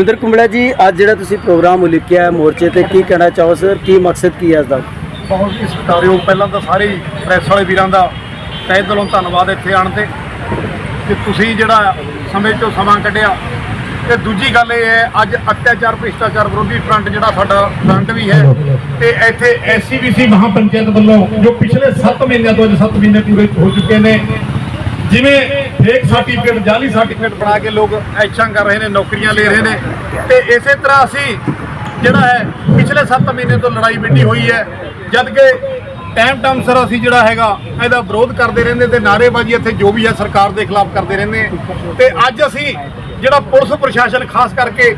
ਬਲਵਿੰਦਰ ਕੁੰਬੜਾ ਜੀ, ਅੱਜ ਜਿਹੜਾ ਤੁਸੀਂ ਪ੍ਰੋਗਰਾਮ ਉਲੀਕਿਆ ਹੈ ਮੋਰਚੇ ਤੇ, ਕੀ ਕਹਿਣਾ ਚਾਹੋ ਸਰ? ਕੀ ਮਕਸਦ ਕੀ ਹੈ ਇਸ ਦਾ? ਬਹੁਤ ਹੀ ਸਤਿਕਾਰਯੋਗ ਪਹਿਲਾਂ ਤਾਂ ਸਾਰੇ ਹੀ ਪ੍ਰੈਸ ਵਾਲੇ ਵੀਰਾਂ ਦਾ ਤਹਿ ਦਿਲੋਂ ਧੰਨਵਾਦ ਇੱਥੇ ਆਣ ਤੇ ਕਿ ਤੁਸੀਂ ਜਿਹੜਾ ਸਮੇਂ ਚੋਂ ਸਮਾਂ ਕੱਢਿਆ। ਤੇ ਦੂਜੀ ਗੱਲ ਇਹ ਹੈ, ਅੱਜ ਅਤਿਆਚਾਰ, ਭ੍ਰਿਸ਼ਟਾਚਾਰ ਵਿਰੋਧੀ ਫਰੰਟ ਜਿਹੜਾ ਸਾਡਾ ਫਰੰਟ ਵੀ ਹੈ, ਤੇ ਇੱਥੇ ਐਸਸੀਬੀਸੀ ਮਹਾਪੰਚਾਇਤ ਵੱਲੋਂ ਜੋ ਪਿਛਲੇ 7 ਮਹੀਨਿਆਂ ਤੋਂ ਅੱਜ 7 ਮਹੀਨੇ ਪੂਰੇ ਹੋ ਚੁੱਕੇ ਨੇ ਜਿਵੇਂ ਫੇਕ ਸਰਟੀਫਿਕੇਟ ਜਾਲੀ ਸਰਟੀਫਿਕੇਟ ਬਣਾ ਕੇ ਲੋਕ ਐਸ਼ਾਂ ਕਰ ਰਹੇ ਨੇ, ਨੌਕਰੀਆਂ ਲੈ ਰਹੇ ਨੇ। ਤੇ ਇਸੇ ਤਰ੍ਹਾਂ ਅਸੀਂ ਜਿਹੜਾ ਹੈ, ਪਿਛਲੇ 7 ਮਹੀਨੇ ਤੋਂ ਲੜਾਈ ਵਿੱਢੀ ਹੋਈ ਹੈ। ਜਦ ਕਿ ਟਾਈਮ ਟਾਈਮ ਸਰ ਅਸੀਂ ਜਿਹੜਾ ਹੈਗਾ, ਇਹਦਾ ਵਿਰੋਧ ਕਰਦੇ ਰਹਿੰਦੇ ਤੇ ਨਾਅਰੇਬਾਜ਼ੀ ਇੱਥੇ ਜੋ ਵੀ ਹੈ, ਸਰਕਾਰ ਦੇ ਖਿਲਾਫ ਕਰਦੇ ਰਹਿੰਦੇ ਹਾਂ। ਤੇ ਅੱਜ ਅਸੀਂ ਜਿਹੜਾ ਪੁਲਿਸ ਪ੍ਰਸ਼ਾਸਨ, ਖਾਸ ਕਰਕੇ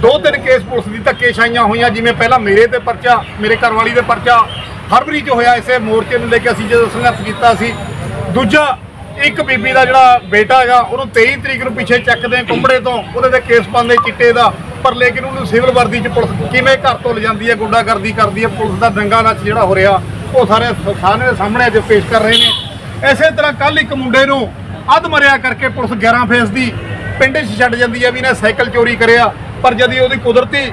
ਦੋ ਤਿੰਨ ਕੇਸ ਪੁਲਿਸ ਦੀ ਧੱਕੇਸ਼ਾਹੀਆਂ ਹੋਈਆਂ, ਜਿਵੇਂ ਪਹਿਲਾਂ ਮੇਰੇ ਤੇ ਪਰਚਾ, ਮੇਰੇ ਘਰਵਾਲੀ ਦੇ ਪਰਚਾ, ਫਰਵਰੀ 'ਚ ਹੋਇਆ ਇਸੇ ਮੋਰਚੇ ਨੂੰ ਲੈ ਕੇ ਅਸੀਂ ਜਦੋਂ ਸੰਘਰਸ਼ ਕੀਤਾ ਸੀ। ਦੂਜਾ ਇੱਕ ਬੀਬੀ ਦਾ ਜਿਹੜਾ ਬੇਟਾ ਹੈਗਾ, ਉਹਨੂੰ 23 ਤਰੀਕ ਨੂੰ ਪਿੱਛੇ ਚੱਕਦੇ ਆ ਕੁੰਬੜੇ ਤੋਂ, ਉਹਦੇ ਤੇ ਕੇਸ ਪਾਉਂਦੇ ਚਿੱਟੇ ਦਾ। ਪਰ ਲੇਕਿਨ ਉਹਨੂੰ ਸਿਵਲ ਵਰਦੀ 'ਚ ਪੁਲਿਸ ਕਿਵੇਂ ਘਰ ਤੋਂ ਲਿਜਾਂਦੀ ਹੈ, ਗੁੰਡਾਗਰਦੀ ਕਰਦੀ ਹੈ, ਪੁਲਿਸ ਦਾ ਦੰਗਾ ਨੱਚ ਜਿਹੜਾ ਹੋ ਰਿਹਾ, ਉਹ ਸਾਰੇ ਸਾਹਮਣੇ ਦੇ ਸਾਹਮਣੇ ਅੱਜ ਪੇਸ਼ ਕਰ ਰਹੇ ਨੇ। ਇਸੇ ਤਰ੍ਹਾਂ ਕੱਲ ਇੱਕ ਮੁੰਡੇ ਨੂੰ ਅੱਧ ਮਰਿਆ ਕਰਕੇ ਪੁਲਿਸ 11 ਫੇਸ ਦੀ ਪਿੰਡ 'ਚ ਛੱਡ ਜਾਂਦੀ ਹੈ, ਵੀ ਇਹਨੇ ਸਾਈਕਲ ਚੋਰੀ ਕਰਿਆ। ਪਰ ਜਦੀ ਉਹਦੀ ਕੁਦਰਤੀ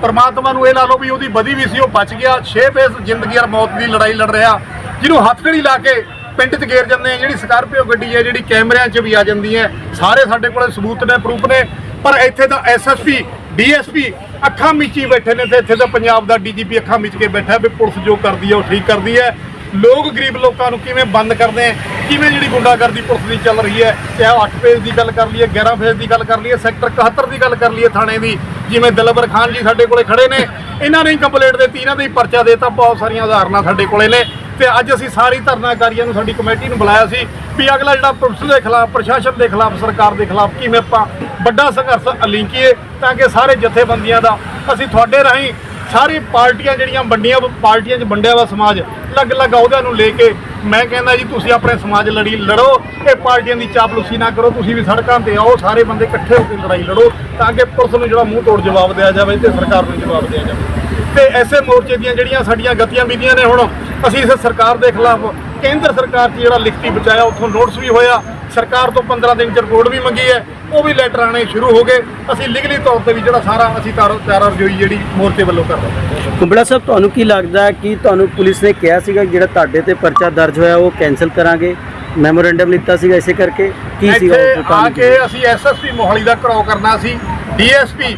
ਪਰਮਾਤਮਾ ਨੂੰ ਇਹ ਲਾ ਲਓ ਵੀ ਉਹਦੀ ਬਦੀ ਵੀ ਸੀ, ਉਹ ਬਚ ਗਿਆ। 6 ਫੇਸ ਜ਼ਿੰਦਗੀ ਔਰ ਮੌਤ ਦੀ ਲੜਾਈ ਲੜ ਰਿਹਾ। ਜਿਹਨੂੰ ਹੱਥਕੜੀ ਲਾ ਕੇ ਪਿੰਡ 'ਚ ਗੇਰ ਜਾਂਦੇ ਆ, ਜਿਹੜੀ ਸਕਾਰਪੀਓ ਗੱਡੀ ਹੈ, ਜਿਹੜੀ ਕੈਮਰਿਆਂ 'ਚ ਵੀ ਆ ਜਾਂਦੀ ਹੈ। ਸਾਰੇ ਸਾਡੇ ਕੋਲੇ ਸਬੂਤ ਨੇ ਪ੍ਰੂਫ ਨੇ। ਪਰ ਇੱਥੇ ਤਾਂ ਐਸਐਸਪੀ ਡੀਐਸਪੀ ਅੱਖਾਂ ਮੀਚੀ ਬੈਠੇ ਨੇ ਤੇ ਇੱਥੇ ਤਾਂ ਪੰਜਾਬ ਦਾ ਡੀਜੀਪੀ ਅੱਖਾਂ ਮੀਚ ਕੇ ਬੈਠਾ ਵੀ ਪੁਲਿਸ ਜੋ ਕਰਦੀ ਹੈ, ਉਹ ਠੀਕ ਕਰਦੀ ਹੈ। ਲੋਕ ਗਰੀਬ ਲੋਕਾਂ ਨੂੰ ਕਿਵੇਂ ਬੰਦ ਕਰਦੇ ਆ? ਕਿਵੇਂ ਜਿਹੜੀ ਗੁੰਡਾਗਰਦੀ ਪੁਲਿਸ ਦੀ ਚੱਲ ਰਹੀ ਹੈ? ਚਾਹੇ ਉਹ 8 ਫੇਜ਼ ਦੀ ਗੱਲ ਕਰ ਲਈਏ 11 ਫੇਜ਼ ਦੀ ਗੱਲ ਕਰ ਲਈਏ, ਸੈਕਟਰ 71 ਦੀ ਗੱਲ ਕਰ ਲਈਏ ਥਾਣੇ ਦੀ, ਜਿਵੇਂ ਦਲਬਰ ਖਾਨ ਜੀ ਸਾਡੇ ਕੋਲੇ ਖੜੇ ਨੇ। ਇਹਨਾਂ ਨੇ ਹੀ ਕੰਪਲੇਂਟ ਦਿੱਤੀ, ਇਹਨਾਂ ਦੇ ਹੀ ਪਰਚਾ ਦੇਤਾ, ਬਹੁਤ ਸਾਰੀਆਂ ਉਦਾਹਰਨਾਂ ਸਾਡੇ ਕੋਲੇ ਨੇ। ਤੇ ਅੱਜ ਅਸੀਂ ਸਾਰੀ ਧਰਨਾਕਾਰੀਆਂ ਨੂੰ ਸਾਡੀ ਕਮੇਟੀ ਨੂੰ ਬੁਲਾਇਆ ਸੀ ਵੀ ਅਗਲਾ ਜਿਹੜਾ ਪੁਲਿਸ ਦੇ ਖਿਲਾਫ, ਪ੍ਰਸ਼ਾਸਨ ਦੇ ਖਿਲਾਫ, ਸਰਕਾਰ ਦੇ ਖਿਲਾਫ ਕਿਵੇਂ ਆਪਾਂ ਵੱਡਾ ਸੰਘਰਸ਼ ਲਿੰਕੀਏ ਤਾਂ ਕਿ ਸਾਰੇ ਜਥੇਬੰਦੀਆਂ ਦਾ ਅਸੀਂ ਤੁਹਾਡੇ ਰਾਹੀਂ ਸਾਰੀ ਪਾਰਟੀਆਂ ਜਿਹੜੀਆਂ ਵੰਡੀਆਂ, ਪਾਰਟੀਆਂ 'ਚ ਵੰਡਿਆ ਵਾ ਸਮਾਜ, ਅਲੱਗ-ਅਲੱਗ ਅਹੁਦਿਆਂ ਨੂੰ ਲੈ ਕੇ ਮੈਂ ਕਹਿੰਦਾ ਜੀ ਤੁਸੀਂ ਆਪਣੇ ਸਮਾਜ ਲੜੀ ਲੜੋ, ਇਹ ਪਾਰਟੀਆਂ ਦੀ ਚਾਪਲੂਸੀ ਨਾ ਕਰੋ, ਤੁਸੀਂ ਵੀ ਸੜਕਾਂ ਤੇ ਆਓ, ਸਾਰੇ ਬੰਦੇ ਇਕੱਠੇ ਹੋ ਕੇ ਲੜਾਈ ਲੜੋ ਤਾਂ ਕਿ ਪੁਲਿਸ ਨੂੰ ਜਿਹੜਾ ਮੂੰਹ ਤੋੜ ਜਵਾਬ ਦਿਆ ਜਾਵੇ ਤੇ ਸਰਕਾਰ ਨੂੰ ਜਵਾਬ ਦਿਆ ਜਾਵੇ। ਤੇ ਐਸੇ ਮੋਰਚੇ ਦੀਆਂ ਜਿਹੜੀਆਂ ਸਾਡੀਆਂ ਗਤੀਆਂ ਵਿਧੀਆਂ ਨੇ ਹੁਣ ਅਸੀਂ ਇਸ ਸਰਕਾਰ ਦੇ ਖਿਲਾਫ ਕੇਂਦਰ ਸਰਕਾਰ 'ਚ ਜਿਹੜਾ ਲਿਖਤੀ ਬਚਾਇਆ ਉੱਥੋਂ ਨੋਟਿਸ ਵੀ ਹੋਇਆ ਸਰਕਾਰ ਤੋਂ 15 ਦਿਨ 'ਚ ਰਿਪੋਰਟ ਵੀ ਮੰਗੀ ਹੈ ਉਹ ਵੀ ਲੈਟਰ ਆਣੇ ਸ਼ੁਰੂ ਹੋ ਗਏ। ਅਸੀਂ ਲਿਗਲੀ ਤੌਰ ਤੇ ਵੀ ਜਿਹੜਾ ਸਾਰਾ ਅਸੀਂ ਤਾਰੋ ਰਜੋਈ ਜਿਹੜੀ ਮੋਰਚੇ ਵੱਲੋਂ ਕਰ ਰਹੇ ਹਾਂ। ਕੁੰਬੜਾ ਸਾਹਿਬ ਤੁਹਾਨੂੰ ਕੀ ਲੱਗਦਾ ਹੈ ਕਿ ਤੁਹਾਨੂੰ ਪੁਲਿਸ ਨੇ ਕਿਹਾ ਸੀਗਾ ਜਿਹੜਾ ਤੁਹਾਡੇ ਤੇ ਪਰਚਾ ਦਰਜ ਹੋਇਆ ਉਹ ਕੈਨਸਲ ਕਰਾਂਗੇ? ਮੈਮੋਰੈਂਡਮ ਲਿੱਤਾ ਸੀਗਾ ਇਸੇ ਕਰਕੇ? ਕੀ ਸੀਗਾ ਆ ਕੇ ਅਸੀਂ ਐਸਐਸਪੀ ਮੋਹਾਲੀ ਦਾ ਘਰਾਓ ਕਰਨਾ ਸੀ DSP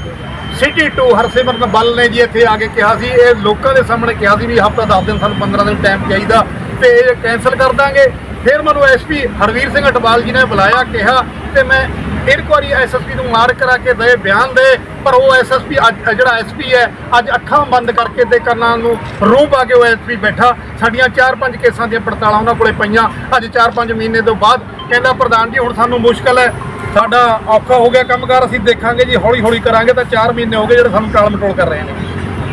city two Harsimran Bal ਨੇ ਜੀ ਇੱਥੇ ਆ ਕੇ ਕਿਹਾ ਸੀ, ਇਹ ਲੋਕਾਂ ਦੇ ਸਾਹਮਣੇ ਕਿਹਾ ਸੀ ਵੀ ਹਫਤਾ 10 ਦਿਨ ਸਾਨੂੰ 15 ਦਿਨ ਟਾਈਮ ਚਾਹੀਦਾ ਤੇ ਇਹ ਕੈਨਸਲ ਕਰ ਦਾਂਗੇ। ਫਿਰ ਮੈਨੂੰ ਐਸਪੀ ਹਰਵੀਰ ਸਿੰਘ ਅਟਵਾਲ ਜੀ ਨੇ ਬੁਲਾਇਆ, ਕਿਹਾ ਤੇ ਮੈਂ ਇਨਕੁਆਰੀ ਐਸਐਸਪੀ ਨੂੰ ਮਾਰ ਕਰਾ ਕੇ ਦੇ ਬਿਆਨ ਦੇ ਪਰ ਉਹ ਐਸਐਸਪੀ ਅੱਜ ਜਿਹੜਾ ਐਸਪੀ ਹੈ, ਅੱਜ ਅੱਖਾਂ ਬੰਦ ਕਰਕੇ ਤੇ ਕੰਨਾਂ ਨੂੰ ਰੂਹ ਪਾ ਕੇ ਉਹ ਐਸਪੀ ਬੈਠਾ। ਸਾਡੀਆਂ 4-5 ਕੇਸਾਂ ਦੀਆਂ ਪੜਤਾਲਾਂ ਉਹਨਾਂ ਕੋਲੇ ਪਈਆਂ। ਅੱਜ 4-5 ਮਹੀਨੇ ਤੋਂ ਬਾਅਦ ਕਹਿੰਦਾ, ਪ੍ਰਧਾਨ ਜੀ, ਹੁਣ ਸਾਨੂੰ ਮੁਸ਼ਕਲ ਹੈ। ਸਾਡਾ ਔਖਾ ਹੋ ਗਿਆ ਕੰਮਕਾਰ, ਅਸੀਂ ਦੇਖਾਂਗੇ ਜੀ ਹੌਲੀ ਹੌਲੀ ਕਰਾਂਗੇ ਤਾਂ 4 ਮਹੀਨੇ ਹੋ ਗਏ ਜਿਹੜੇ ਸਾਨੂੰ ਟਾਲ ਮਟੋਲ ਕਰ ਰਹੇ ਨੇ।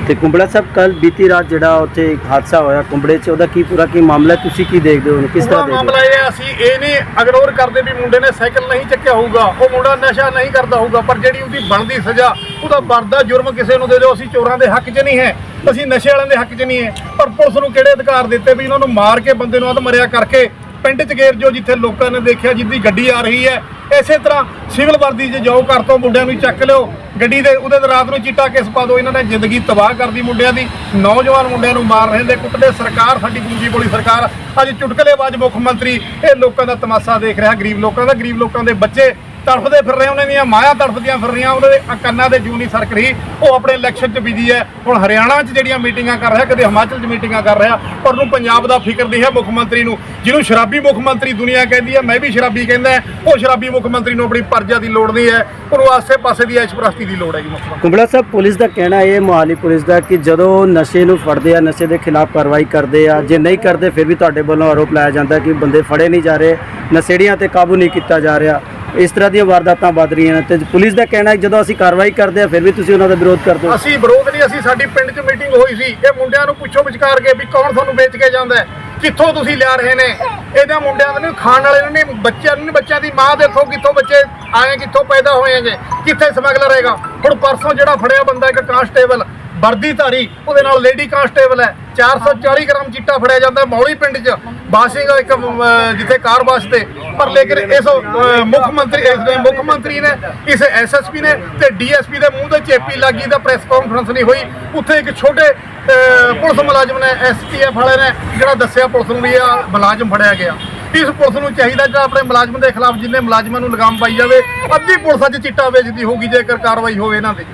ਤੇ ਕੁੰਬੜਾ ਸਾਹਿਬ ਕੱਲ ਬੀਤੀ ਰਾਤ ਜਿਹੜਾ ਉੱਥੇ ਇੱਕ ਹਾਦਸਾ ਹੋਇਆ ਕੁੰਬੜੇ 'ਚ ਉਹਦਾ ਕੀ ਪੂਰਾ ਕੀ ਮਾਮਲਾ ਹੈ? ਤੁਸੀਂ ਕੀ ਦੇਖਦੇ ਹੋ ਉਹਨੂੰ ਕਿਸ ਪੂਰਾ ਤਰ੍ਹਾਂ ਦੇਖਦੇ ਹੋ ਮਾਮਲਾ ਇਹ ਹੈ ਅਸੀਂ ਇਹ ਨਹੀਂ ਇਗਨੋਰ ਕਰਦੇ ਵੀ ਮੁੰਡੇ ਨੇ ਸਾਈਕਲ ਨਹੀਂ ਚੱਕਿਆ ਹੋਊਗਾ ਉਹ ਮੁੰਡਾ ਨਸ਼ਾ ਨਹੀਂ ਕਰਦਾ ਹੋਊਗਾ ਪਰ ਜਿਹੜੀ ਉਹਦੀ ਬਣਦੀ ਸਜ਼ਾ ਉਹਦਾ ਬਣਦਾ ਜੁਰਮ ਕਿਸੇ ਨੂੰ ਦੇ ਦਿਓ ਅਸੀਂ ਚੋਰਾਂ ਦੇ ਹੱਕ 'ਚ ਨਹੀਂ ਹੈ ਅਸੀਂ ਨਸ਼ੇ ਵਾਲਿਆਂ ਦੇ ਹੱਕ 'ਚ ਨਹੀਂ ਹੈ ਪਰ ਪੁਲਿਸ ਨੂੰ ਕਿਹੜੇ ਅਧਿਕਾਰ ਦਿੱਤੇ ਵੀ ਉਹਨਾਂ ਨੂੰ ਮਾਰ ਕੇ ਬੰਦੇ ਨੂੰ ਅਧ ਮਰਿਆ ਕਰਕੇ ਪਿੰਡ 'ਚ ਗੇਰ ਜੋ ਜਿੱਥੇ ਲੋਕਾਂ ਨੇ ਦੇਖਿਆ ਜਿੱਦੀ ਗੱਡੀ ਆ ਰਹੀ ਹੈ ਇਸੇ ਤਰ੍ਹਾਂ ਸਿਵਲ ਵਰਦੀ 'ਚ ਜਾਓ, ਘਰ ਤੋਂ ਮੁੰਡਿਆਂ ਨੂੰ ਚੱਕ ਲਿਓ, ਗੱਡੀ ਦੇ ਉਹਦੇ ਤੇ ਰਾਤ ਨੂੰ ਚਿੱਟਾ ਕਿਸ ਪਾ ਦਿਓ, ਇਹਨਾਂ ਨੇ ਜ਼ਿੰਦਗੀ ਤਬਾਹ ਕਰਦੀ ਮੁੰਡਿਆਂ ਦੀ। ਨੌਜਵਾਨ ਮੁੰਡਿਆਂ ਨੂੰ ਮਾਰ ਰਹੇ ਨੇ, ਕੁੱਟਦੇ ਸਰਕਾਰ ਸਾਡੀ ਪੂੰਜੀ ਬੋਲੀ ਸਰਕਾਰ, ਅੱਜ ਚੁਟਕਲੇਬਾਜ਼ ਮੁੱਖ ਮੰਤਰੀ, ਇਹ ਲੋਕਾਂ ਦਾ ਤਮਾਸ਼ਾ ਦੇਖ ਰਿਹਾ, ਗਰੀਬ ਲੋਕਾਂ ਦਾ, ਗਰੀਬ ਲੋਕਾਂ ਦੇ ਬੱਚੇ। ਤੜਫਦੇ ਫਿਰ ਰਹੇ ਉਹਨਾਂ ਦੀਆਂ ਮਾਇਆ ਤੜਫਦੀਆਂ ਫਿਰ ਰਹੀਆਂ ਉਹਨਾਂ ਦੇ ਕੰਨਾਂ ਦੇ ਜੂਨੀ ਸਰਕ ਰਹੀ ਉਹ ਆਪਣੇ ਇਲੈਕਸ਼ਨ 'ਚ ਬਿਜ਼ੀ ਹੈ। ਹੁਣ ਹਰਿਆਣਾ 'ਚ ਜਿਹੜੀਆਂ ਮੀਟਿੰਗਾਂ ਕਰ ਰਿਹਾ, ਕਦੇ ਹਿਮਾਚਲ 'ਚ ਮੀਟਿੰਗਾਂ ਕਰ ਰਿਹਾ, ਪਰ ਨੂੰ ਪੰਜਾਬ ਦਾ ਫਿਕਰ ਨਹੀਂ ਹੈ ਮੁੱਖ ਮੰਤਰੀ ਨੂੰ। ਜਿਹਨੂੰ ਸ਼ਰਾਬੀ ਮੁੱਖ ਮੰਤਰੀ ਦੁਨੀਆ ਕਹਿੰਦੀ ਹੈ, ਮੈਂ ਵੀ ਸ਼ਰਾਬੀ ਕਹਿੰਦਾ ਉਹ ਸ਼ਰਾਬੀ ਮੁੱਖ ਮੰਤਰੀ ਨੂੰ ਆਪਣੀ ਪਰਜਾ ਦੀ ਲੋੜ ਨਹੀਂ ਹੈ ਉਹਨੂੰ ਆਸੇ-ਪਾਸੇ ਦੀ ਐਸ਼ਪ੍ਰਸਤੀ ਦੀ ਲੋੜ ਹੈ ਜੀ ਮੁੱਖ ਮੰਤਰੀ ਕੁੰਬੜਾ ਸਾਹਿਬ, ਪੁਲਿਸ ਦਾ ਕਹਿਣਾ ਇਹ ਮੋਹਾਲੀ ਪੁਲਿਸ ਦਾ, ਕਿ ਜਦੋਂ ਨਸ਼ੇ ਨੂੰ ਫੜਦੇ ਆ, ਨਸ਼ੇ ਦੇ ਖਿਲਾਫ ਕਾਰਵਾਈ ਕਰਦੇ ਆ, ਜੇ ਨਹੀਂ ਕਰਦੇ, ਫਿਰ ਵੀ ਤੁਹਾਡੇ ਵੱਲੋਂ ਆਰੋਪ ਲਾਇਆ ਜਾਂਦਾ ਕਿ ਬੰਦੇ ਫੜੇ ਨਹੀਂ ਜਾ ਰਹੇ, ਨਸ਼ੇੜੀਆਂ ਤੇ ਕਾਬੂ ਨਹੀਂ ਕੀਤਾ ਜਾ ਰਿਹਾ। ਇਸ ਤਰ੍ਹਾਂ ਦੀਆਂ ਵਾਰਦਾਤਾਂ ਵੱਧ ਰਹੀਆਂ ਨੇ ਤੇ ਪੁਲਿਸ ਦਾ ਕਹਿਣਾ ਹੈ ਜਦੋਂ ਅਸੀਂ ਕਾਰਵਾਈ ਕਰਦੇ ਆ ਫਿਰ ਵੀ ਤੁਸੀਂ ਉਹਨਾਂ ਦਾ ਵਿਰੋਧ ਕਰਦੇ ਹੋ। ਅਸੀਂ ਵਿਰੋਧ ਨਹੀਂ, ਅਸੀਂ ਸਾਡੀ ਪਿੰਡ 'ਚ ਮੀਟਿੰਗ ਹੋਈ ਸੀ। ਇਹ ਮੁੰਡਿਆਂ ਨੂੰ ਪੁੱਛੋ ਵਿਚਕਾਰ ਕੇ ਵੀ ਕੌਣ ਤੁਹਾਨੂੰ ਵੇਚ ਕੇ ਜਾਂਦਾ ਕਿੱਥੋਂ ਤੁਸੀਂ ਲਿਆ ਰਹੇ ਨੇ? ਇਹਦਾ ਮੁੰਡਿਆਂ ਨੂੰ ਖਾਣ ਵਾਲੇ ਨੇ ਬੱਚਿਆਂ ਨੂੰ ਬੱਚਿਆਂ ਦੀ ਮਾਂ ਦੇਖੋ ਕਿੱਥੋਂ ਬੱਚੇ ਆਏ, ਕਿੱਥੋਂ ਪੈਦਾ ਹੋਏ ਹੈਗੇ, ਕਿੱਥੇ ਸਮਗਲਰ ਹੈਗਾ। ਹੁਣ ਪਰਸੋਂ ਜਿਹੜਾ ਫੜਿਆ ਬੰਦਾ ਇੱਕ ਕਾਂਸਟੇਬਲ ਵਰਦੀਧਾਰੀ ਉਹਦੇ ਨਾਲ ਲੇਡੀ ਕਾਂਸਟੇਬਲ ਹੈ। 440 ਗ੍ਰਾਮ ਚਿੱਟਾ ਫੜਿਆ ਜਾਂਦਾ ਮੌਲੀ ਪਿੰਡ 'ਚ। ਬਾਸਿੰਗ ਇੱਕ ਜਿੱਥੇ ਕਾਰ ਵਾਸਤੇ ਪਰ ਲੇਕਿਨ ਇਸ ਮੁੱਖ ਮੰਤਰੀ, ਇਸ ਦੇ ਮੁੱਖ ਮੰਤਰੀ ਨੇ, ਇਸ ਐਸਐਸਪੀ ਨੇ ਤੇ ਡੀਐਸਪੀ ਦੇ ਮੂੰਹ ਤੇ ਚੇਪੀ ਲੱਗੀ ਤਾਂ ਪ੍ਰੈਸ ਕਾਨਫਰੰਸ ਨਹੀਂ ਹੋਈ। ਉੱਥੇ ਇੱਕ ਛੋਟੇ ਪੁਲਿਸ ਮੁਲਾਜ਼ਮ ਨੇ ਐਸਟੀਐਫ ਵਾਲੇ ਨੇ, ਜਿਹੜਾ ਦੱਸਿਆ ਪੁਲਿਸ ਨੂੰ ਵੀ ਆ ਮੁਲਾਜ਼ਮ ਫੜਿਆ ਗਿਆ। ਇਸ ਪੁਲਿਸ ਨੂੰ ਚਾਹੀਦਾ ਜਿਹੜਾ ਆਪਣੇ ਮੁਲਾਜ਼ਮ ਦੇ ਖਿਲਾਫ ਜਿੰਨੇ ਮੁਲਾਜ਼ਮਾਂ ਨੂੰ ਲਗਾਮ ਪਾਈ ਜਾਵੇ, ਅੱਧੀ ਪੁਲਿਸ ਅੱਜ ਚਿੱਟਾ ਵੇਚਦੀ ਹੋਊਗੀ, ਜੇਕਰ ਕਾਰਵਾਈ ਹੋਵੇ ਇਹਨਾਂ ਤੇ।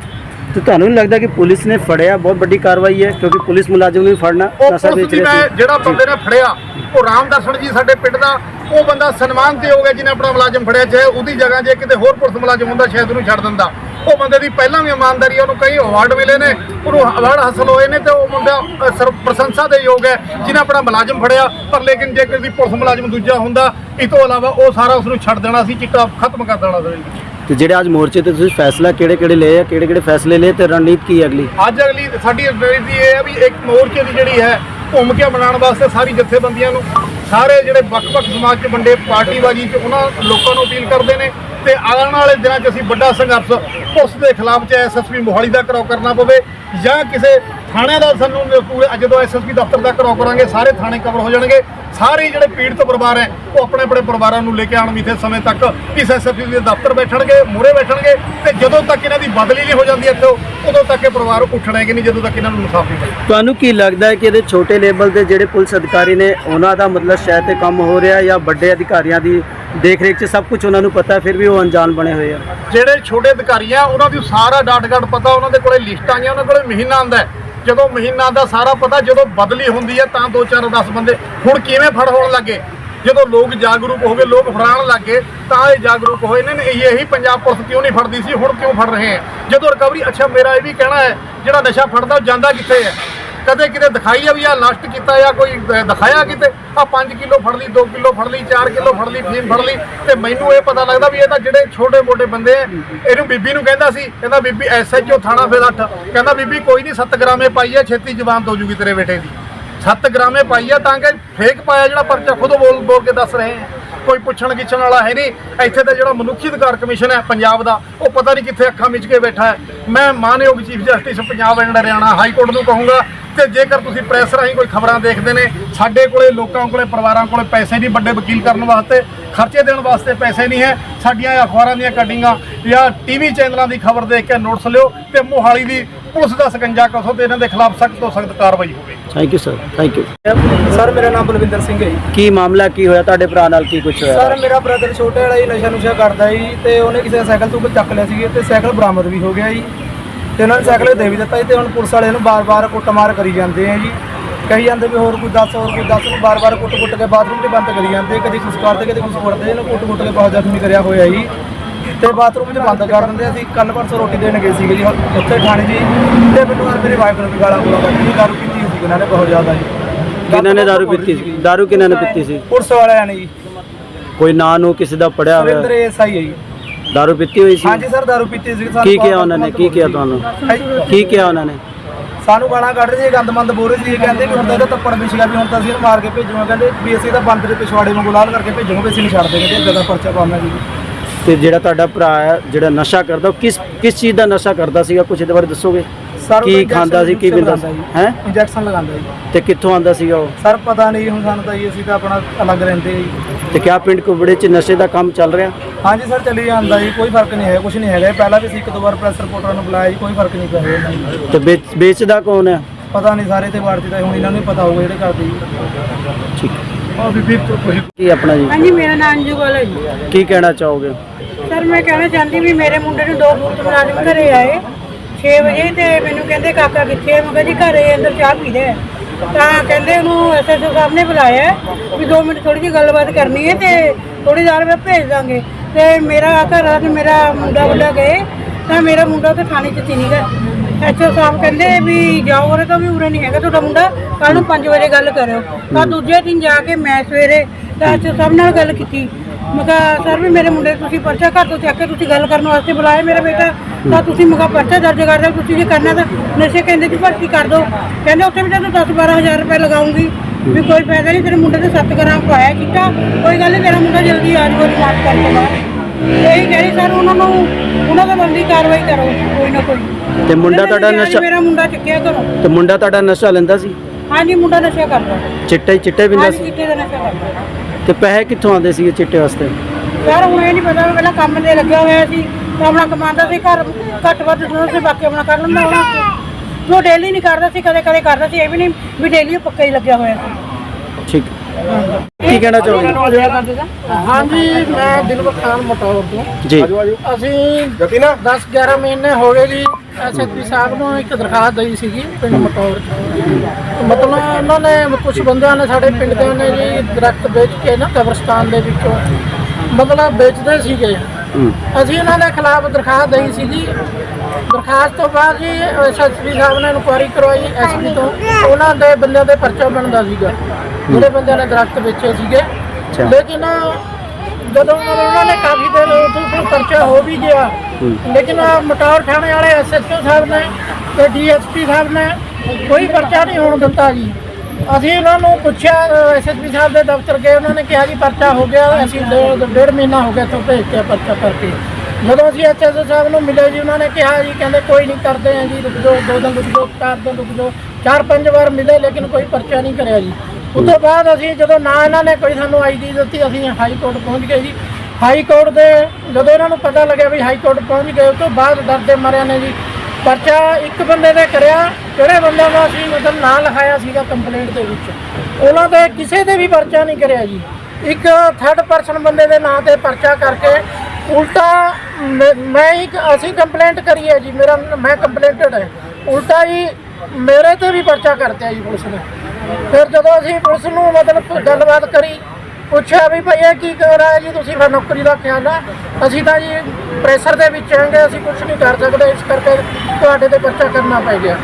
ਤੇ ਤੁਹਾਨੂੰ ਨਹੀਂ ਲੱਗਦਾ ਕਿ ਪੁਲਿਸ ਨੇ ਫੜਿਆ? ਬਹੁਤ ਵੱਡੀ ਕਾਰਵਾਈ ਹੈ ਕਿਉਂਕਿ ਪੁਲਿਸ ਮੁਲਾਜ਼ਮ ਨੂੰ ਵੀ ਫੜਨਾ ਉਹ ਨਸ਼ਾ ਪੁਲਿਸ ਵੇਚ ਦੀ ਰਿਹਾ ਮੈਂ ਸੀ ਜਿਹੜਾ ਬੰਦੇ ਨੇ ਫੜਿਆ ਉਹ ਰਾਮ ਦਰਸ਼ਨ ਜੀ ਸਾਡੇ ਪਿੰਡ ਦਾ ਉਹ ਬੰਦਾ ਸਨਮਾਨ ਤੇ ਹੋ ਗਿਆ ਜਿਹਨੇ ਆਪਣਾ ਮੁਲਾਜ਼ਮ ਫੜਿਆ ਚਾਹੇ ਉਹਦੀ ਜਗ੍ਹਾ ਜੇ ਕਿਤੇ ਹੋਰ ਪੁਲਿਸ ਮੁਲਾਜ਼ਮ ਹੁੰਦਾ ਸ਼ਾਇਦ ਉਹਨੂੰ ਛੱਡ ਦਿੰਦਾ। ਉਹ ਬੰਦੇ ਦੀ ਪਹਿਲਾਂ ਵੀ ਇਮਾਨਦਾਰੀ ਹੈ ਉਹਨੂੰ ਕਈ ਅਵਾਰਡ ਮਿਲੇ ਨੇ ਉਹਨੂੰ ਅਵਾਰਡ ਹਾਸਲ ਹੋਏ ਨੇ ਤੇ ਉਹ ਮੁੰਡਾ ਅ, ਸਰ ਪ੍ਰਸ਼ੰਸਾ ਦੇ ਯੋਗ ਹੈ ਜਿਹਨੇ ਆਪਣਾ ਮੁਲਾਜ਼ਮ ਫੜਿਆ ਪਰ ਲੇਕਿਨ ਜੇਕਰ ਦੀ ਪੁਲਿਸ ਮੁਲਾਜ਼ਮ ਦੂਜਾ ਹੁੰਦਾ ਇਸ ਤੋਂ ਇਲਾਵਾ ਉਹ ਸਾਰਾ ਉਸ ਨੂੰ ਛੱਡ ਦੇਣਾ ਸੀ ਚਿੱਟਾ ਖਤਮ ਕਰ ਦੇਣਾ ਸੀ। ਤੇ ਜਿਹੜੇ ਅੱਜ ਮੋਰਚੇ ਤੇ ਤੁਸੀਂ ਫੈਸਲਾ ਕਿਹੜੇ ਕਿਹੜੇ ਲਏ ਆ, ਕਿਹੜੇ ਕਿਹੜੇ ਫੈਸਲੇ ਲਏ ਤੇ ਰਣਨੀਤੀ ਕੀ ਹੈ ਅਗਲੀ? ਅੱਜ ਅਗਲੀ ਸਾਡੀ ਰਣਨੀਤੀ ਇਹ ਹੈ ਵੀ ਇੱਕ ਮੋਰਚੇ ਦੀ ਜਿਹੜੀ ਹੈ ਭੂਮਿਕਾ ਬਣਾਉਣ ਵਾਸਤੇ ਸਾਰੀ ਜਥੇਬੰਦੀਆਂ ਨੂੰ, ਸਾਰੇ ਜਿਹੜੇ ਵੱਖ-ਵੱਖ ਸਮਾਜ 'ਚ ਵੰਡੇ ਪਾਰਟੀਬਾਜ਼ੀ 'ਚ ਉਹਨਾਂ ਲੋਕਾਂ ਨੂੰ ਅਪੀਲ ਕਰਦੇ ਨੇ ਤੇ ਆਉਣ ਵਾਲੇ ਦਿਨਾਂ 'ਚ ਅਸੀਂ ਵੱਡਾ ਸੰਘਰਸ਼ ਪੁਲਿਸ ਦੇ ਖਿਲਾਫ ਚ ਐਸਐਸਪੀ ਮੋਹਾਲੀ ਦਾ ਘਰਾਓ ਕਰਨਾ ਪਵੇ ਜਾਂ ਕਿਸੇ ਥਾਣੇ ਦਾ ਸਾਨੂੰ ਪੂਰੇ ਜਦੋਂ ਐਸਐਸਪੀ ਦਫ਼ਤਰ ਦਾ ਘਰਾਓ ਕਰਾਂਗੇ ਸਾਰੇ ਥਾਣੇ ਕਵਰ ਹੋ ਜਾਣਗੇ। ਸਾਰੇ ਜਿਹੜੇ ਪੀੜਤ ਪਰਿਵਾਰ ਹੈ ਉਹ ਆਪਣੇ ਆਪਣੇ ਪਰਿਵਾਰਾਂ ਨੂੰ ਲੈ ਕੇ ਆਉਣ ਮਿੱਥੇ ਸਮੇਂ ਤੱਕ ਇਸ ਐਸਐਸਪੀ ਦੇ ਦਫ਼ਤਰ ਬੈਠਣਗੇ ਮੂਹਰੇ ਬੈਠਣਗੇ ਤੇ ਜਦੋਂ ਤੱਕ ਇਹਨਾਂ ਦੀ ਬਦਲੀ ਨਹੀਂ ਹੋ ਜਾਂਦੀ ਇੱਥੋਂ ਉਦੋਂ ਤੱਕ ਇਹ ਪਰਿਵਾਰ ਉੱਠਣਗੇ ਨਹੀਂ ਜਦੋਂ ਤੱਕ ਇਹਨਾਂ ਨੂੰ ਇਨਸਾਫ ਨਹੀਂ ਮਿਲੇਗਾ। ਤੁਹਾਨੂੰ ਕੀ ਲੱਗਦਾ ਹੈ ਕਿ ਇਹਦੇ ਛੋਟੇ ਲੈਵਲ ਦੇ ਜਿਹੜੇ ਪੁਲਿਸ ਅਧਿਕਾਰੀ ਨੇ ਉਹਨਾਂ ਦਾ ਮਤਲਬ ਸ਼ਾਇਦ ਤੇ ਕੰਮ ਹੋ ਰਿਹਾ ਜਾਂ ਵੱਡੇ ਅਧਿਕਾਰੀਆਂ ਦੀ ਦੇਖ ਰੇਖ 'ਚ ਸਭ ਕੁਝ ਉਹਨਾਂ ਨੂੰ ਪਤਾ ਫਿਰ ਵੀ ਉਹ ਅਣਜਾਣ ਬਣੇ ਹੋਏ ਆ? ਜਿਹੜੇ ਛੋਟੇ ਅਧਿਕਾਰੀ ਆ ਉਹਨਾਂ ਦੀ ਸਾਰਾ ਡਾਟ ਪਤਾ, ਉਹਨਾਂ ਦੇ ਕੋਲੇ ਲਿਸਟਾਂ ਆਈਆਂ, ਉਹਨਾਂ ਕੋਲੇ ਮਹੀਨਾ ਆਉਂਦਾ ਜਦੋਂ ਮਹੀਨਾ ਦਾ ਸਾਰਾ ਪਤਾ, ਜਦੋਂ ਬਦਲੀ ਹੁੰਦੀ ਹੈ, ਤਾਂ 2 4 10 ਬੰਦੇ ਹੁਣ ਕਿਵੇਂ ਫੜ ਹੋਣ ਲੱਗੇ? ਜਦੋਂ ਲੋਕ ਜਾਗਰੂਕ ਹੋ ਗਏ, ਲੋਕ ਫੜਾਉਣ ਲੱਗੇ, ਤਾਂ ਇਹ ਜਾਗਰੂਕ ਹੋਏ ਨੇ ਇਹੀ ਪੰਜਾਬ ਪੁਲਿਸ ਕਿਉਂ ਨਹੀਂ ਫੜਦੀ ਸੀ, ਹੁਣ ਕਿਉਂ ਫੜ ਰਹੇ ਹੈ? ਜਦੋਂ ਰਿਕਵਰੀ, ਅੱਛਾ, ਮੇਰਾ ਇਹ ਵੀ ਕਹਿਣਾ ਹੈ, ਜਿਹੜਾ ਨਸ਼ਾ ਫੜਦਾ, ਉਹ ਜਾਂਦਾ ਕਿੱਥੇ ਹੈ? ਕਦੇ ਕਿਤੇ ਦਿਖਾਈ ਆ ਵੀ ਆ ਨਸ਼ਟ ਕੀਤਾ ਜਾਂ ਕੋਈ ਦਿਖਾਇਆ ਕਿਤੇ? ਆ 5 ਕਿਲੋ ਫੜ ਲਈ 2 ਕਿਲੋ ਫੜ ਲਈ 4 ਕਿਲੋ ਫੜ ਲਈ, ਫੀਮ ਫੜ ਲਈ ਤੇ ਮੈਨੂੰ ਇਹ ਪਤਾ ਲੱਗਦਾ ਵੀ ਇਹ ਤਾਂ ਜਿਹੜੇ ਛੋਟੇ ਮੋਟੇ ਬੰਦੇ ਆ, ਇਹਨੂੰ ਬੀਬੀ ਨੂੰ ਕਹਿੰਦਾ ਸੀ, ਕਹਿੰਦਾ ਬੀਬੀ ਐਸਐਚਓ ਥਾਣਾ ਫੇਰ 8 ਕਹਿੰਦਾ ਬੀਬੀ ਕੋਈ ਨਹੀਂ 7 ਗ੍ਰਾਮੇ ਪਾਈ ਆ, ਛੇਤੀ ਜ਼ਬਾਨ ਹੋ ਜੂਗੀ ਤੇਰੇ ਬੇਟੇ ਦੀ। 7 ਗ੍ਰਾਮੇ ਪਾਈ ਆ ਤਾਂ ਕਿ ਫੇਕ ਪਾਇਆ ਜਿਹੜਾ ਪਰਚਾ ਖੁਦ ਬੋਲ ਬੋਲ ਕੇ ਦੱਸ ਰਹੇ ਆ। ਕੋਈ ਪੁੱਛਣ ਗਿੱਛਣ ਵਾਲਾ ਹੈ ਨਹੀਂ। ਇੱਥੇ ਤਾਂ ਜਿਹੜਾ ਮਨੁੱਖੀ ਅਧਿਕਾਰ ਕਮਿਸ਼ਨ ਹੈ ਪੰਜਾਬ ਦਾ, ਉਹ ਪਤਾ ਨਹੀਂ ਕਿੱਥੇ ਅੱਖਾਂ ਮਿਚ ਕੇ ਬੈਠਾ ਹੈ। ਮੈਂ ਮਾਨਯੋਗ chief justice Punjab and Haryana high court ਨੂੰ ਕਹੂੰਗਾ ਤੇ ਜੇਕਰ ਤੁਸੀਂ ਪ੍ਰੈਸ ਰਾਹੀਂ ਕੋਈ ਖਬਰਾਂ ਦੇਖਦੇ ਨੇ, ਸਾਡੇ ਕੋਲੇ, ਲੋਕਾਂ ਕੋਲੇ, ਪਰਿਵਾਰਾਂ ਕੋਲੇ ਪੈਸੇ ਨਹੀਂ ਵੱਡੇ ਵਕੀਲ ਕਰਨ ਵਾਸਤੇ, ਖਰਚੇ ਦੇਣ ਵਾਸਤੇ ਪੈਸੇ ਨਹੀਂ ਹੈ। ਸਾਡੀਆਂ ਅਖਬਾਰਾਂ ਦੀਆਂ ਕਟਿੰਗਾਂ ਜਾਂ ਟੀਵੀ ਚੈਨਲਾਂ ਦੀ ਖਬਰ ਦੇਖ ਕੇ ਨੋਟਸ ਲਿਓ ਤੇ ਮੋਹਾਲੀ ਦੀ ਪੁਲਿਸ ਦਾ ਸਕੰਜਾ ਕਸੋ ਤੇ ਇਹਨਾਂ ਦੇ ਖਿਲਾਫ ਸਖਤ ਤੋਂ ਸਖਤ ਕਾਰਵਾਈ ਹੋਵੇ। Thank you sir thank you sir ਮੇਰਾ ਨਾਮ ਬਲਵਿੰਦਰ ਸਿੰਘ ਹੈ ਜੀ। ਕੀ ਮਾਮਲਾ ਕੀ ਹੋਇਆ? ਤੁਹਾਡੇ ਭਰਾ ਨਾਲ ਕੀ ਕੁਝ ਹੋਇਆ? ਸਰ ਮੇਰਾ ਬ੍ਰਦਰ ਛੋਟੇ ਵਾਲਾ ਜੀ ਨਸ਼ਾ ਨੁਸ਼ਾ ਕਰਦਾ ਜੀ ਤੇ ਉਹਨੇ ਕਿਸੇ ਦਾ ਸਾਈਕਲ ਤੋਂ ਚੱਕ ਲਿਆ ਸੀ ਤੇ ਸਾਈਕਲ ਬਰਾਮਦ ਵੀ ਹੋ ਗਿਆ ਜੀ। ਤੇ ਉਹਨਾਂ ਨੇ ਸਾਈਕਲ ਦੇ ਵੀ ਦਿੱਤਾ ਜੀ ਤੇ ਹੁਣ ਪੁਲਿਸ ਵਾਲੇ ਨੂੰ ਬਾਰ-ਬਾਰ ਕੁੱਟਮਾਰ ਕਰੀ ਜਾਂਦੇ ਆ ਜੀ। ਕਹੀ ਜਾਂਦੇ ਵੀ ਹੋਰ ਕੋਈ ਦੱਸ ਹੋਰ ਕੋਈ ਦੱਸ ਨੂੰ ਬਾਰ-ਬਾਰ ਕੁੱਟ-ਕੁੱਟ ਕੇ ਬਾਥਰੂਮ 'ਚ ਬੰਦ ਕਰੀ ਜਾਂਦੇ ਕਦੀ ਕੁਛ ਕਰਦੇ ਕਦੀ ਕੁਛ ਕੁੱਟਦੇ ਇਹਨੂੰ ਕੁੱਟ-ਕੁੱਟ ਕੇ ਬਹੁਤ ਜ਼ਖਮੀ ਕਰਿਆ ਹੋਇਆ ਜੀ। ਤੇ ਬਾਥਰੂਮ 'ਚ ਬੰਦ ਕਰ ਦਿੰਦੇ ਅਸੀਂ ਕੱਲ ਪਰਸੋਂ ਰੋਟੀ ਦੇਣ ਗਏ ਸੀਗੇ ਜੀ। ਉੱਥੇ ਥਾਣੇ ਜੀ ਤੇ ਮੈਨੂੰ ਨਾਲ ਮੇਰੀ ਵਾਈਫ ਨੂੰ ਵੀ ਗਾਲਾਂ ਗੋਲਾਂ ਕੱਢੀ ਦਾਰੂ ਪੀਤੀ ਹੋਈ ਸੀ ਇਹਨਾਂ ਨੇ ਬਹੁਤ ਜ਼ਿਆਦਾ ਜੀ। ਕਿਹਨਾਂ ਨੇ ਦਾਰੂ ਪੀਤੀ ਸੀ ਦਾਰੂ ਕਿਹਨਾਂ ਨੇ ਪੀਤੀ ਸੀ? ਪੁਲਿਸ ਵਾਲਿਆਂ ਨੇ ਜੀ। ਕੋਈ ਨਾਂ ਨੂੰ ਕਿਸੇ ਦਾ ਪੜਿਆ ਸੁਰਿੰਦਰ ਹੋਇਆ ਐਸਆਈ ਹੈ ਜੀ। ਦਾਰੂ ਪੀਤੀ ਹੋਈ ਸੀ? ਹਾਂਜੀ ਸਰ ਦਾਰੂ ਪੀਤੀ ਸੀ। ਸਾਨੂੰ ਕੀ ਕਿਹਾ ਉਹਨਾਂ ਨੇ? ਕੀ ਕਿਹਾ ਤੁਹਾਨੂੰ? ਕੀ ਕਿਹਾ ਉਹਨਾਂ ਨੇ? ਸਾਨੂੰ ਗਾਲਾਂ ਕੱਢ ਰਹੇ ਸੀ ਗੰਦਮੰਦ ਬੋਲ ਰਹੇ ਸੀ। ਕਹਿੰਦੇ ਵੀ ਹੁਣ ਤਾਂ ਇਹਦਾ ਤੱਪੜ ਵਿਛਗਾ ਵੀ ਹੁਣ ਤਾਂ ਅਸੀਂ ਇਹਨੂੰ ਮਾਰ ਕੇ ਭੇਜੂਗਾ। ਕਹਿੰਦੇ ਵੀ ਅਸੀਂ ਤਾਂ ਬੰਦ ਦੇ ਪਿਛਵਾੜੇ ਨੂੰ ਗੁਲਾਲ ਕਰਕੇ ਭੇਜੂਗਾ ਵੀ ਅਸੀਂ ਨਹੀਂ ਛੱਡ ਦੇਗੇ ਤੇ ਇੱਦਾਂ ਦਾ ਪਰਚਾ ਪਾਉਣਾ ਜੀ। ਤੇ ਜਿਹੜਾ ਤੁਹਾਡਾ ਭਰਾ ਹੈ ਜਿਹੜਾ ਨਸ਼ਾ ਕਰਦਾ ਉਹ ਕਿਸ ਕਿਸ ਚੀਜ਼ ਦਾ ਨਸ਼ਾ ਕਰਦਾ ਸੀਗਾ? ਕੁਝ ਇਹਦੇ ਬਾਰੇ ਦੱਸੋਗੇ? ਸਰ ਕੀ ਖਾਂਦਾ ਸੀ ਕੀ ਪੀਂਦਾ ਸੀ ਹੈ? ਇੰਜੈਕਸ਼ਨ ਲਗਾਉਂਦਾ ਜੀ। ਤੇ ਕਿੱਥੋਂ ਆਂਦਾ ਸੀਗਾ ਉਹ? ਸਰ ਪਤਾ ਨਹੀਂ ਹੁਣ ਸਾਨੂੰ ਤਾਂ ਜੀ ਅਸੀਂ ਤਾਂ ਆਪਣਾ ਅਲੱਗ ਰਹਿੰਦੇ ਜੀ। ਤੇ ਕਿਆ ਪਿੰਡ ਕੁਬੜੇ 'ਚ ਨਸ਼ੇ ਦਾ ਕੰਮ ਚੱਲ ਰਿਹਾ? ਹਾਂਜੀ ਸਰ ਚੱਲੀ ਜਾਂਦਾ ਜੀ ਕੋਈ ਫ਼ਰਕ ਨਹੀਂ ਹੈ ਕੁਝ ਨਹੀਂ ਹੈਗਾ। ਪਹਿਲਾਂ ਵੀ ਅਸੀਂ ਇੱਕ ਦੋ ਵਾਰ ਪ੍ਰੈਸ ਰਿਪੋਰਟਰਾਂ ਨੂੰ ਬੁਲਾਇਆ ਜੀ ਕੋਈ ਫ਼ਰਕ ਨਹੀਂ ਪਿਆ ਇਹਨਾਂ ਨੂੰ। ਤੇ ਵੇਚ- ਵੇਚਦਾ ਕੌਣ ਹੈ? ਪਤਾ ਨਹੀਂ ਸਾਰੇ ਤੇ ਵਾਰਤੀ ਦਾ ਹੁਣ ਇਹਨਾਂ ਨੂੰ ਹੀ ਪਤਾ ਹੋਊਗਾ ਜਿਹੜੇ ਕਰਦੇ ਜੀ। ਠੀਕ। ਆ ਬੀਬੀ ਤੁਸੀਂ ਕੀ ਆਪਣਾ ਜੀ? ਹਾਂਜੀ ਮੇਰਾ ਨਾਮ ਅੰਜੂ ਗੋਲ ਹੈ ਜੀ। ਕੀ ਕਹਿਣਾ ਚਾਹੋਗੇ? ਸਰ ਮੈਂ ਕਹਿਣਾ ਚਾਹੁੰਦੀ ਵੀ ਮੇਰੇ ਮੁੰਡੇ ਨੂੰ ਦੋ ਪੁਲਿਸ ਮੁਲਾਜ਼ਮ ਘਰੇ ਆਏ 6 ਵਜੇ ਤੇ ਮੈਨੂੰ ਕਹਿੰਦੇ ਕਾਕਾ ਕਿੱਥੇ ਹੈ? ਮੈਂ ਕਿਹਾ ਜੀ ਘਰੇ ਅੰਦਰ ਚਾਹ ਪੀ ਰਿਹਾ। ਤਾਂ ਕਹਿੰਦੇ ਉਹਨੂੰ ਐਸਐਸਓ ਸਾਹਿਬ ਨੇ ਬੁਲਾਇਆ ਵੀ 2 ਮਿੰਟ ਥੋੜੀ ਜਿਹੀ ਗੱਲਬਾਤ ਕਰਨੀ ਹੈ ਤੇ ਥੋੜੀ ਦੇਰ ਮੈਂ ਭੇਜ ਦਾਂਗੇ। ਤੇ ਮੇਰਾ ਘਰ ਆ ਤੇ ਮੇਰਾ ਮੁੰਡਾ ਵੱਡਾ ਗਏ ਤਾਂ ਮੇਰਾ ਮੁੰਡਾ ਤੇ ਥਾਣੇ 'ਚ ਸੀ ਨਹੀਂਗਾ ਐਸਐਸਓ ਸਾਹਿਬ ਕਹਿੰਦੇ ਵੀ ਜਾਓ ਉਰੇ ਤਾਂ ਵੀ ਉਰੇ ਨਹੀਂ ਹੈਗਾ ਤੁਹਾਡਾ ਮੁੰਡਾ। ਕੱਲ ਨੂੰ 5 ਵਜੇ ਗੱਲ ਕਰਿਓ। ਤਾਂ ਦੂਜੇ ਦਿਨ ਜਾ ਕੇ ਮੈਂ ਸਵੇਰੇ ਤਾਂ ਐਸਐਸਓ ਸਾਹਿਬ ਨਾਲ ਗੱਲ ਕੀਤੀ। ਮੈਂ ਕਿਹਾ ਸਰ ਵੀ ਮੇਰੇ ਮੁੰਡੇ ਤੁਸੀਂ ਪਰਚਾ ਘਰ ਤੋਂ ਚੱਕ ਕੇ ਤੁਸੀਂ ਗੱਲ ਕਰਨ ਵਾਸਤੇ ਬੁਲਾਇਆ ਮੇਰਾ ਬੇਟਾ। ਤਾਂ ਤੁਸੀਂ ਮੈਂ ਕਿਹਾ ਪਰਚਾ ਦਰਜ ਕਰ ਦਿਓ ਤੁਸੀਂ ਜੇ ਕਰਨਾ ਤਾਂ ਨਸ਼ੇ ਕਹਿੰਦੇ ਕਿ ਭਰਤੀ ਕਰ ਦਿਓ। ਕਹਿੰਦੇ ਉੱਥੇ ਵੀ ਤਾਂ 10 12000 ਰੁਪਏ ਲਗਾਉਂਗੀ। ਵੀ ਕੋਈ ਫਾਇਦਾ ਨਹੀਂ ਤੇਰੇ ਮੁੰਡੇ ਤੇ 7 ਗ੍ਰਾਮ ਪਾਇਆ ਚਿੱਟਾ। ਕੋਈ ਗੱਲ ਨਹੀਂ ਤੇਰਾ ਮੁੰਡਾ ਜਲਦੀ ਆ ਜਾਊਗਾ ਰਿਪੋਰਟ ਕਰਕੇ ਬਾਹਰ ਇਹੀ ਕਹਿ ਰਹੀ ਸਰ ਉਹਨਾਂ ਨੂੰ ਉਹਨਾਂ ਦੇ ਬੰਦੀ ਕਾਰਵਾਈ ਕਰੋ ਕੋਈ ਨਾ ਕੋਈ। ਤੇ ਮੁੰਡਾ ਤੁਹਾਡਾ ਨਸ਼ਾ ਮੇਰਾ ਮੁੰਡਾ ਚੱਕਿਆ ਘਰੋਂ। ਤੇ ਮੁੰਡਾ ਤੁਹਾਡਾ ਨਸ਼ਾ ਲੈਂਦਾ ਸੀ? ਹਾਂਜੀ ਮੁੰਡਾ ਨਸ਼ਾ ਕਰਦਾ। ਚਿੱਟੇ ਚਿੱਟੇ ਪੀਂਦਾ ਹਾਂਜੀ ਸੀ? ਚਿੱਟੇ ਦਾ ਨਸ਼ਾ ਕਰਦਾ। ਤੇ ਪੈਸੇ ਕਿੱਥੋਂ ਆਉਂਦੇ ਸੀ ਚਿੱਟੇ ਵਾਸਤੇ? ਯਾਰ ਹੁਣ ਇਹ ਨਹੀਂ ਪਤਾ ਵੀ ਪਹਿਲਾਂ ਕੰਮ ਤੇ ਲੱਗਿਆ ਹੋਇਆ ਸੀ ਤਾਂ ਆਪਣਾ ਕਮਾਉਂਦਾ ਸੀ ਘਰ ਘੱਟ ਵੱਧ ਥੋੜਾ ਸੀ ਬਾਕੀ ਆਪਣਾ ਕਰ ਲੈਂਦਾ ਹੋਣਾ। ਜੋ ਡੇਲੀ ਨਹੀਂ ਕਰਦਾ ਸੀ ਕਦੇ ਕਦੇ ਕਰਦਾ ਸੀ ਇਹ ਵੀ ਨਹੀਂ ਵੀ ਡੇਲੀ ਪੱਕਾ ਹੀ ਲੱਗਿਆ ਹੋਇਆ ਸੀ। ਠੀਕ। ਕੀ ਕਹਿਣਾ ਚਾਹੋਗੇ? ਹਾਂਜੀ ਮੈਂ ਦਿਲਬਰ ਖਾਨ ਮਟੌਰ ਤੋਂ। ਜੀ। ਅਸੀਂ 10 11 ਮਹੀਨੇ ਹੋ ਗਏ ਜੀ ਐਸਐਸਪੀ ਸਾਹਿਬ ਨੂੰ ਇੱਕ ਦਰਖਾਸਤ ਦਈ ਸੀਗੀ ਪਿੰਡ ਮਟੌਰ 'ਚ ਮਤਲਬ ਉਹਨਾਂ ਨੇ ਕੁਝ ਬੰਦਿਆਂ ਨੇ ਸਾਡੇ ਪਿੰਡ ਦੇ ਨੇ ਜੀ ਦਰਖਤ ਵੇਚ ਕੇ ਨਾ ਕਬਰਸਤਾਨ ਦੇ ਵਿੱਚੋਂ ਮਤਲਬ ਵੇਚਦੇ ਸੀਗੇ। ਅਸੀਂ ਉਹਨਾਂ ਦੇ ਖਿਲਾਫ ਦਰਖਾਸਤ ਦਈ ਸੀਗੀ। ਦਰਖਾਸਤ ਤੋਂ ਬਾਅਦ ਜੀ ਐਸਐਸਪੀ ਸਾਹਿਬ ਨੇ ਇਨਕੁਆਇਰੀ ਕਰਵਾਈ ਐਸਪੀ ਤੋਂ। ਉਹਨਾਂ ਦੇ ਬੰਦਿਆਂ ਦੇ ਪਰਚਾ ਬਣਦਾ ਸੀਗਾ। ਜਿਹੜੇ ਬੰਦਿਆਂ ਨੇ ਦਰਖਤ ਵੇਚੇ ਸੀਗੇ। ਲੇਕਿਨ ਜਦੋਂ ਉਹਨਾਂ ਨੇ ਕਾਫੀ ਦੇਰ ਉੱਥੇ ਪਰਚਾ ਹੋ ਵੀ ਗਿਆ। ਲੇਕਿਨ ਮਟੌਰ ਥਾਣੇ ਵਾਲੇ ਐਸਐਸਪੀ ਸਾਹਿਬ ਨੇ ਤੇ ਡੀਐਸਪੀ ਸਾਹਿਬ ਨੇ ਕੋਈ ਪਰਚਾ ਨਹੀਂ ਹੋਣ ਦਿੱਤਾ ਜੀ। ਅਸੀਂ ਉਹਨਾਂ ਨੂੰ ਪੁੱਛਿਆ ਐਸਐਸਪੀ ਸਾਹਿਬ ਦੇ ਦਫ਼ਤਰ ਗਏ ਉਹਨਾਂ ਨੇ ਕਿਹਾ ਜੀ ਪਰਚਾ ਹੋ ਗਿਆ ਅਸੀਂ ਡੇ- ਡੇਢ ਮਹੀਨਾ ਹੋ ਗਿਆ ਤੋਂ ਭੇਜ ਕੇ ਪਰਚਾ ਕਰਕੇ। ਜਦੋਂ ਅਸੀਂ ਐਸਐਸਪੀ ਸਾਹਿਬ ਨੂੰ ਮਿਲੇ ਜੀ ਉਹਨਾਂ ਨੇ ਕਿਹਾ ਜੀ ਕਹਿੰਦੇ ਕੋਈ ਨਹੀਂ ਕਰਦੇ ਆ ਜੀ ਰੁਕ ਜਾਓ ਦੋ ਦਿਨ ਰੁਕ ਜਾਓ ਚਾਰ ਦਿਨ ਰੁਕ ਜਾਓ। ਚਾਰ ਪੰਜ ਵਾਰ ਮਿਲੇ ਲੇਕਿਨ ਕੋਈ ਪਰਚਾ ਨਹੀਂ ਕਰਿਆ ਜੀ। ਉਸ ਤੋਂ ਬਾਅਦ ਅਸੀਂ ਜਦੋਂ ਨਾ ਇਹਨਾਂ ਨੇ ਕੋਈ ਸਾਨੂੰ ਆਈਡੀ ਦਿੱਤੀ, ਅਸੀਂ ਹਾਈ ਕੋਰਟ ਪਹੁੰਚ ਗਏ ਜੀ। ਹਾਈ ਕੋਰਟ ਦੇ ਜਦੋਂ ਇਹਨਾਂ ਨੂੰ ਪਤਾ ਲੱਗਿਆ ਵੀ ਹਾਈ ਕੋਰਟ ਪਹੁੰਚ ਗਏ, ਉਸ ਤੋਂ ਬਾਅਦ ਡਰਦੇ ਮਰਿਆਂ ਨੇ ਜੀ ਪਰਚਾ ਇੱਕ ਬੰਦੇ ਨੇ ਕਰਿਆ, ਜਿਹੜੇ ਬੰਦੇ ਦਾ ਅਸੀਂ ਮਤਲਬ ਨਾਂ ਲਿਖਾਇਆ ਸੀਗਾ ਕੰਪਲੇਂਟ ਦੇ ਵਿੱਚ। ਉਹਨਾਂ ਦੇ ਕਿਸੇ ਦੇ ਵੀ ਪਰਚਾ ਨਹੀਂ ਕਰਿਆ ਜੀ। ਇੱਕ ਥਰਡ ਪਰਸਨ ਬੰਦੇ ਦੇ ਨਾਂ ਤੇ ਪਰਚਾ ਕਰਕੇ ਉਲਟਾ ਮੈਂ- ਮੈਂ ਹੀ ਅਸੀਂ ਕੰਪਲੇਂਟ ਕਰੀ ਹੈ ਜੀ, ਮੇਰਾ, ਮੈਂ ਕੰਪਲੇਂਟਡ ਹੈ। ਉਲਟਾ ਹੀ ਮੇਰੇ ਤੇ ਵੀ ਪਰਚਾ ਕਰਤੇ ਜੀ ਪੁਲਿਸ ਨੇ। ਫਿਰ ਜਦੋਂ ਅਸੀਂ ਪੁਲਿਸ ਨੂੰ ਮਤਲਬ ਗੱਲਬਾਤ ਕਰੀ, ਪੁੱਛਿਆ ਵੀ ਭਾਈ ਇਹ ਕੀ ਕਰ ਰਿਹਾ ਜੀ, ਤੁਸੀਂ ਫਿਰ ਨੌਕਰੀ ਦਾ ਖਿਆਲ ਆ ਅਸੀਂ ਤਾਂ ਜੀ ਪ੍ਰੈਸ਼ਰ ਦੇ ਵਿੱਚ ਹੈਗੇ, ਅਸੀਂ ਕੁਝ ਨਹੀਂ ਕਰ ਸਕਦੇ, ਇਸ ਕਰਕੇ ਤੁਹਾਡੇ ਤੇ ਪਰਚਾ ਕਰਨਾ ਪੈ ਗਿਆ।